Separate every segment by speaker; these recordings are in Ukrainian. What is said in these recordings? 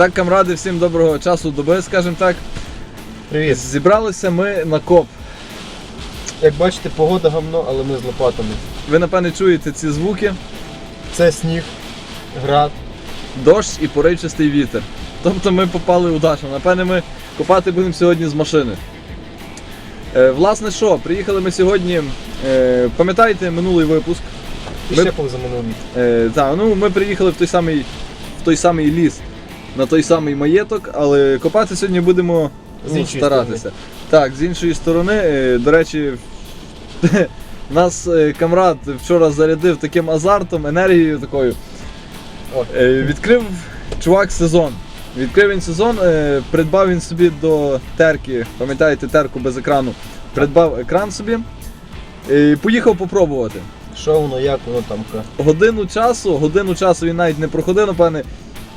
Speaker 1: Так, камради, всім доброго часу доби, скажімо так.
Speaker 2: Привіт.
Speaker 1: Зібралися ми на коп.
Speaker 2: Як бачите, погода гамно, але ми з лопатами.
Speaker 1: Ви напевне чуєте ці звуки:
Speaker 2: Це сніг, град.
Speaker 1: дощ і поривчастий вітер. Тобто ми попали удачно. Напевне, ми копати будемо сьогодні з машини. Е, власне що, приїхали ми сьогодні. Е, пам'ятаєте минулий випуск?
Speaker 2: І
Speaker 1: Ми-
Speaker 2: ще повзаминулі.
Speaker 1: Е, так, ну ми приїхали в той самий, в той самий ліс, на той самий маєток, але копати сьогодні будемо
Speaker 2: З
Speaker 1: ну, старатися. Так, з іншої сторони, е, до речі, нас е, камрад вчора зарядив таким азартом, енергією такою. Е, відкрив чувак сезон. Відкрив він сезон, придбав він собі до терки, пам'ятаєте, терку без екрану, придбав екран собі і поїхав попробувати
Speaker 2: Що воно, як воно там?
Speaker 1: годину часу, годину часу він навіть не проходив, напевне.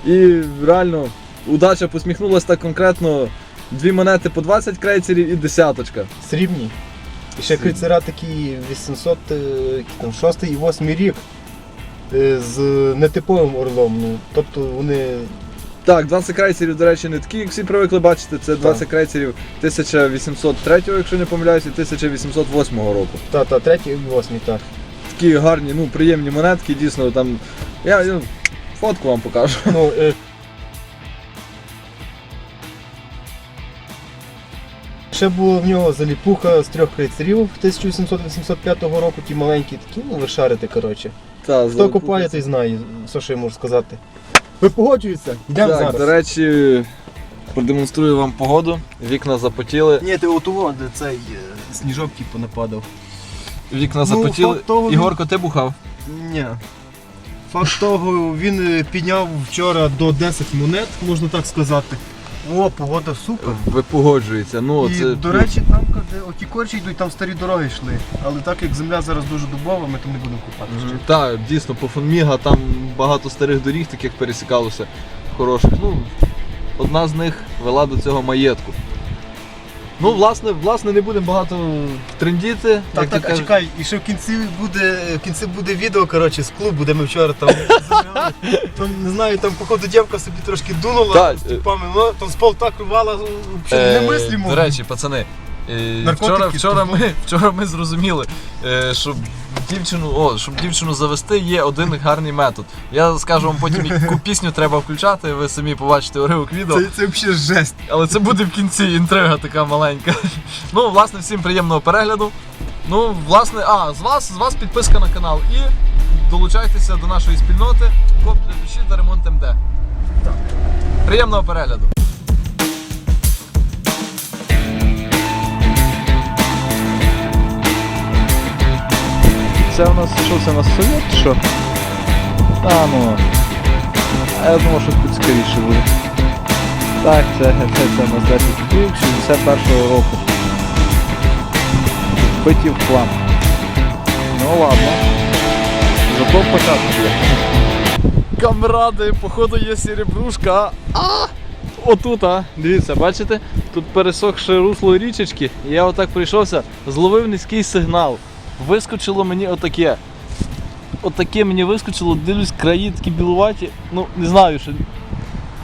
Speaker 1: І реально удача посміхнулася так конкретно. Дві монети по 20 крейцерів і десяточка.
Speaker 2: Срібні. І ще крицера такі 800, е, там 6 і 8 рік. е, З нетиповим орлом. Ну, тобто вони
Speaker 1: Так, 20 крейцерів, до речі, не такі, як всі привикли бачити. Це 20 крейцерів 1803, якщо не помиляюся, і 1808 року.
Speaker 2: та, та, 3 і 8, так.
Speaker 1: Такі гарні, ну, приємні монетки, дійсно там. Я фотку вам покажу.
Speaker 2: Ну, е, Ще було в нього заліпуха з трьох крейцерів 1885 року, ті маленькі такі, ну ви шарите, коротше.
Speaker 1: Та,
Speaker 2: Хто копає, той знає, що я можу сказати. Ви погоджуєтеся? Йдемо
Speaker 1: Так,
Speaker 2: зараз.
Speaker 1: до речі, продемонструю вам погоду. Вікна запотіли.
Speaker 2: Ні, ти отого, де цей е, сніжок типу нападав.
Speaker 1: Вікна
Speaker 2: Ну,
Speaker 1: запотіли.
Speaker 2: факт того,
Speaker 1: Ігорко, ти бухав?
Speaker 2: Ні. Факт того, він е, підняв вчора до 10 монет, можна так сказати. О, погода супер.
Speaker 1: Ви погоджуєтеся. Ну,
Speaker 2: І,
Speaker 1: це
Speaker 2: до речі, там, де оті корчі йдуть, там старі дороги йшли. Але так як земля зараз дуже дубова, ми там не будемо купати ще.
Speaker 1: Так, дійсно, по Фонміга там багато старих доріг таких пересікалося хороших. Ну, одна з них вела до цього маєтку. Ну, власне, власне, не будемо багато трендіти.
Speaker 2: Так, так, а чекай, і ще в кінці буде в кінці буде відео, коротше, з клубу, де ми вчора там. Там, не знаю, там походу дівка собі трошки дунула
Speaker 1: Так,
Speaker 2: з типами, ну там з пол так рвала, що
Speaker 1: Е,
Speaker 2: немислимо.
Speaker 1: До речі, пацани. е,
Speaker 2: Наркотики,
Speaker 1: Вчора, вчора, ми, вчора ми зрозуміли, е, щоб дівчину, о, щоб дівчину завести, є один гарний метод. Я скажу вам потім, яку пісню треба включати, ви самі побачите уривок відео.
Speaker 2: Це, це взагалі жесть.
Speaker 1: Але це буде в кінці інтрига така маленька. Ну, власне, всім приємного перегляду. Ну, власне, а, з вас, з вас підписка на канал і долучайтеся до нашої спільноти Коп для душі та ремонт МД. Так. Приємного перегляду. Це у нас що це у нас совет? Що? А, ну. А я думав, що тут цікавіше буде. Так, це, це, це у нас 10 копійок 61-го року. Биті в хлам. Ну ладно. Зато початок є. Камради, походу є серебрушка. А! Отут, а. Дивіться, бачите? Тут пересохше русло річечки. І я отак прийшовся, зловив низький сигнал. Вискочило мені отаке. Отаке мені вискочило, дивлюсь, краї такі білуваті. Ну, не знаю, що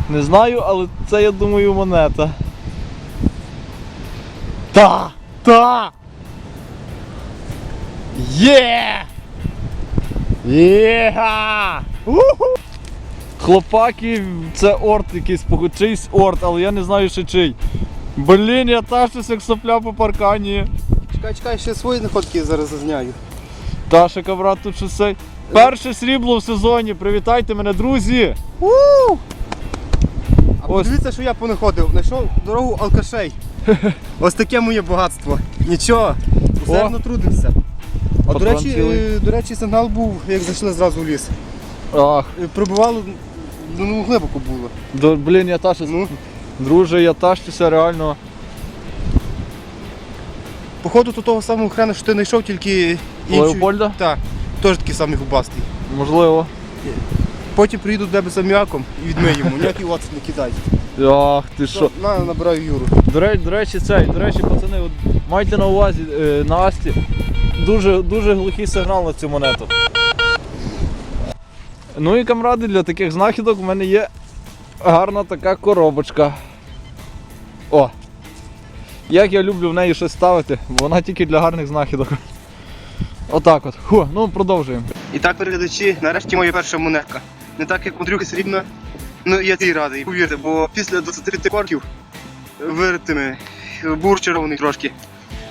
Speaker 1: не знаю, але це, я думаю, монета. Та! Та! Є! Є! Уху! Хлопаки, це орт якийсь, чийсь орт, але я не знаю ще чий. Блін, я тащусь як сопля по паркані.
Speaker 2: Чекай, чекай, ще свої находки зараз зазняю.
Speaker 1: Таша брат, тут щось. цей. Перше срібло в сезоні. Привітайте мене, друзі!
Speaker 2: А
Speaker 1: Ось.
Speaker 2: подивіться, що я понаходив. Знайшов дорогу алкашей. Ось таке моє багатство. Нічого, усердно трудився. А до
Speaker 1: Патрон
Speaker 2: речі,
Speaker 1: цілий.
Speaker 2: е, до речі, сигнал був, як зайшли зразу в ліс.
Speaker 1: Ах,
Speaker 2: Е, Пробивало, ну глибоко було.
Speaker 1: до, блін, я тащусь.
Speaker 2: Ну,
Speaker 1: Друже, я тащуся реально.
Speaker 2: Походу до того самого хрена, що ти знайшов, тільки інший.
Speaker 1: Леопольда?
Speaker 2: Так, теж такий самий губастий.
Speaker 1: Можливо.
Speaker 2: Потім приїду до тебе з аміаком і відмиємо. Ніякий оцет не кидай.
Speaker 1: Ах, ти що.
Speaker 2: На, набираю Юру.
Speaker 1: До речі, до речі, цей, до речі, пацани, от майте на увазі е, на Асті. Дуже, дуже глухий сигнал на цю монету. Ну і камради, для таких знахідок в мене є гарна така коробочка. О! Як я люблю в неї щось ставити, бо вона тільки для гарних знахідок. Отак от. Ху, ну продовжуємо.
Speaker 2: І так, переглядачі, нарешті моя перша монетка. Не так, як Андрюха срібна. Ну я цій радий, повірте, бо після 23 корків виритими бур червоний трошки.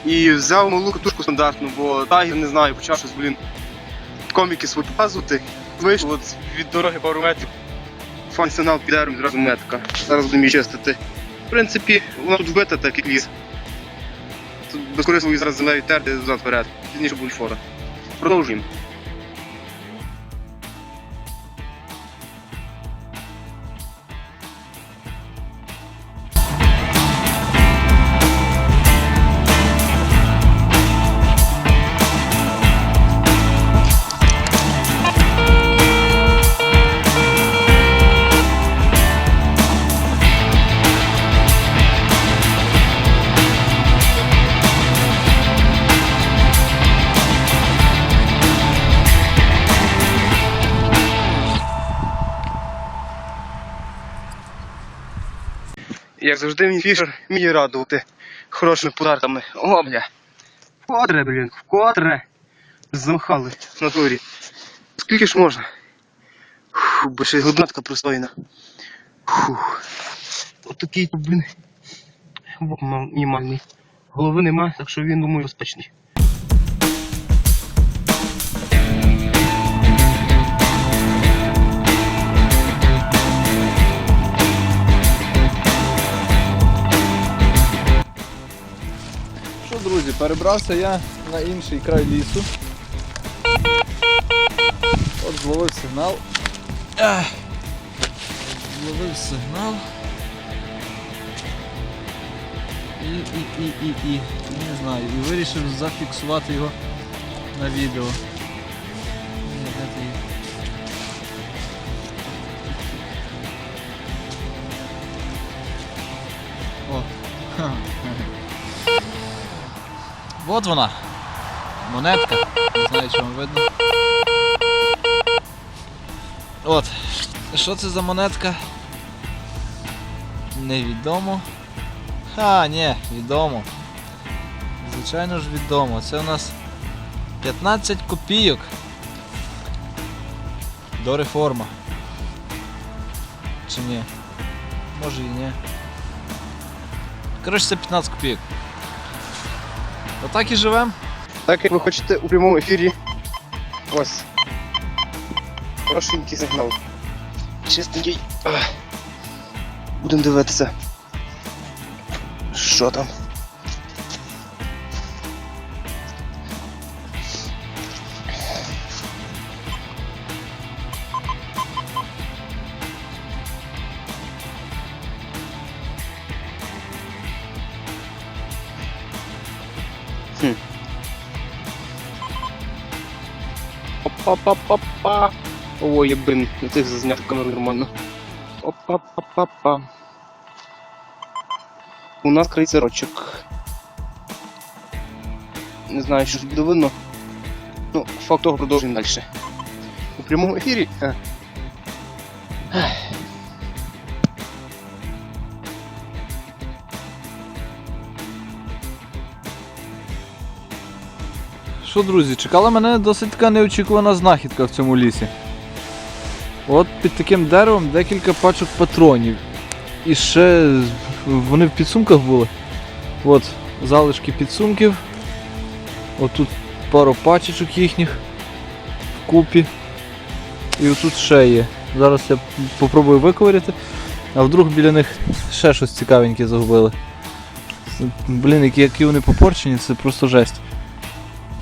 Speaker 2: І взяв малу катушку стандартну, бо тагір не знаю, почав щось, блін, коміки свої показувати. Вийшло от від дороги пару метрів. Функціонал під деревом зразу монетка. Зараз будемо її чистити. В принципі, вона тут вбита, так як ліс. Безкорисно її зараз землею терти назад вперед. Пізніше будуть фора. Продовжуємо. Як завжди, мій фішер вміє радувати хорошими подарками. О, бля. Вкотре, блін, вкотре. Замахали в натурі. Скільки ж можна? Фу, бо ще й годинатка пристойна. Отакий блін. Бок мінімальний. Голови нема, так що він, думаю, безпечний.
Speaker 1: Друзі, перебрався я на інший край лісу. От зловив сигнал. Зловив сигнал. І, і, і, і, і, не знаю, і вирішив зафіксувати його на відео. О, ха, ха. Вот вона. Монетка. Не знаю, чи вам видно. От. Що це за монетка? Невідомо. А, ні, відомо. Звичайно ж відомо. Це у нас 15 копійок. До реформа. Чи ні? Може і ні. Коротше, це 15 копійок. Отак і живемо.
Speaker 2: Так як ви хочете у прямому ефірі. Ось. Хорошенький сигнал. Чистенький. Будемо дивитися. Що там? Опа-па-па-па. Ой, блин, тих зазняв камеру нормально. Опа-па-па-па. У нас крейсерочок. Не знаю, що буде видно. Ну, факт того продовжуємо далі. У прямому ефірі.
Speaker 1: Що, друзі, чекала мене досить така неочікувана знахідка в цьому лісі. От під таким деревом декілька пачок патронів. І ще вони в підсумках були. От залишки підсумків. Отут пару пачечок їхніх вкупі. І отут ще є. Зараз я попробую виковиряти, а вдруг біля них ще щось цікавеньке загубили. Блін, які вони попорчені, це просто жесть.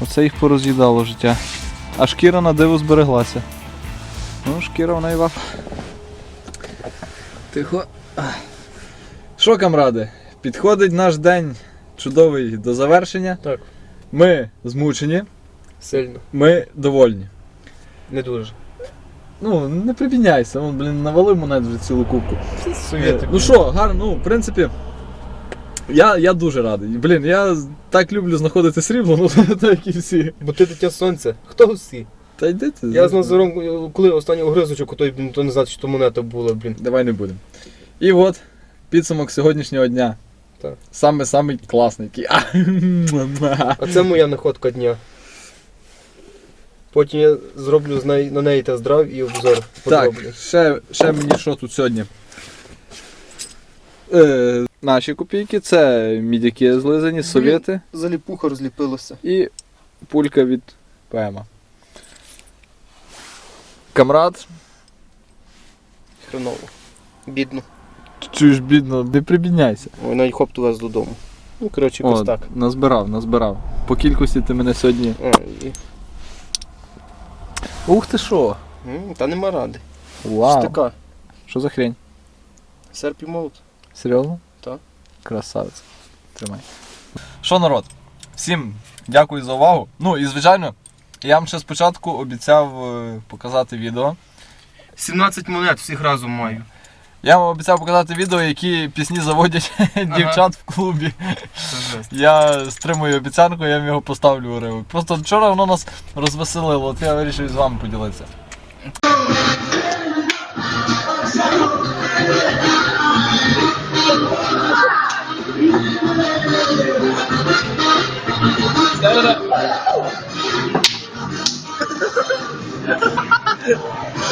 Speaker 1: Оце їх пороз'їдало життя. А шкіра на диво збереглася. Ну, шкіра вона і ваф. Тихо. Що, камради? Підходить наш день чудовий до завершення.
Speaker 2: Так.
Speaker 1: Ми змучені,
Speaker 2: Сильно.
Speaker 1: ми довольні.
Speaker 2: Не дуже.
Speaker 1: Ну, не припіняйся, вон, блін, навалив монет вже цілу кубку.
Speaker 2: Совєтик.
Speaker 1: Ну що, гарно, ну, в принципі. Я, я дуже радий. Блін, я так люблю знаходити срібло, ну так і всі.
Speaker 2: Бо ти дитя сонця. Хто всі?
Speaker 1: Та йди ти.
Speaker 2: Я з Назаром, коли останній огризочок, той, блін, то не знаю, що то монета була, блін.
Speaker 1: Давай не будемо. І от підсумок сьогоднішнього дня.
Speaker 2: Так.
Speaker 1: Саме самий класний. який- А,
Speaker 2: це моя находка дня. Потім я зроблю з неї, на неї тест-драйв і обзор
Speaker 1: Так, ще, ще мені що тут сьогодні? Е, наші копійки це мідяки злизані, совєти
Speaker 2: Заліпуха розліпилося.
Speaker 1: і пулька від ПМа. Камрад,
Speaker 2: Хреново. Бідно.
Speaker 1: чуєш бідно, не прибідняйся.
Speaker 2: Ой, навіть хоп ту вас додому. Ну, коротше, якось
Speaker 1: О,
Speaker 2: так.
Speaker 1: назбирав, назбирав. По кількості ти мене сьогодні.
Speaker 2: А, і...
Speaker 1: Ух ти що!
Speaker 2: М, Та нема ради.
Speaker 1: Вау!
Speaker 2: Штика.
Speaker 1: Що за хрень?
Speaker 2: Серп і молот.
Speaker 1: Серйозно? Красавець. Тримай. Що, народ? Всім дякую за увагу. Ну і звичайно, я вам ще спочатку обіцяв е, показати відео.
Speaker 2: 17 монет всіх разом маю.
Speaker 1: Я вам обіцяв показати відео, які пісні заводять дівчат в клубі.
Speaker 2: Це жесть.
Speaker 1: Я стримую обіцянку, я вам його поставлю уривок. Просто вчора воно нас розвеселило, от я вирішив з вами поділитися. Set it.